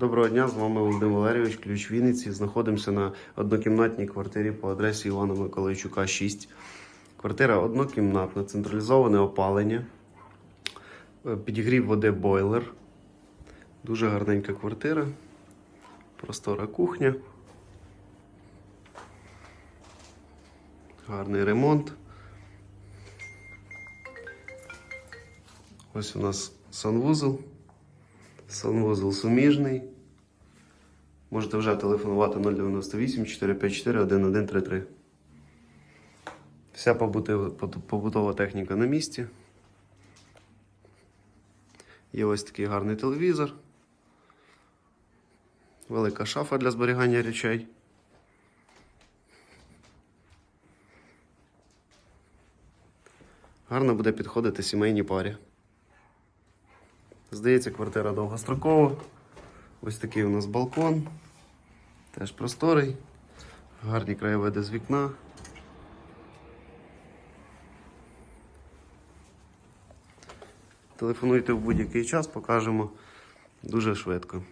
Доброго дня, з вами Володимир Валерійович, ключ Вінниці. Знаходимося на однокімнатній квартирі по адресі Івана Миколайчука, 6. Квартира однокімнатна, централізоване опалення, е, підігрів води бойлер. Дуже гарненька квартира, простора кухня. Гарний ремонт. Ось у нас санвузол. Санвузол суміжний. Можете вже телефонувати 098 454 1133. Вся побутова, техніка на місці. Є ось такий гарний телевізор. Велика шафа для зберігання речей. Гарно буде підходити сімейній парі. Здається, квартира довгострокова. Ось такий у нас балкон. Теж просторий. Гарні краєвиди з вікна. Телефонуйте в будь-який час, покажемо дуже швидко.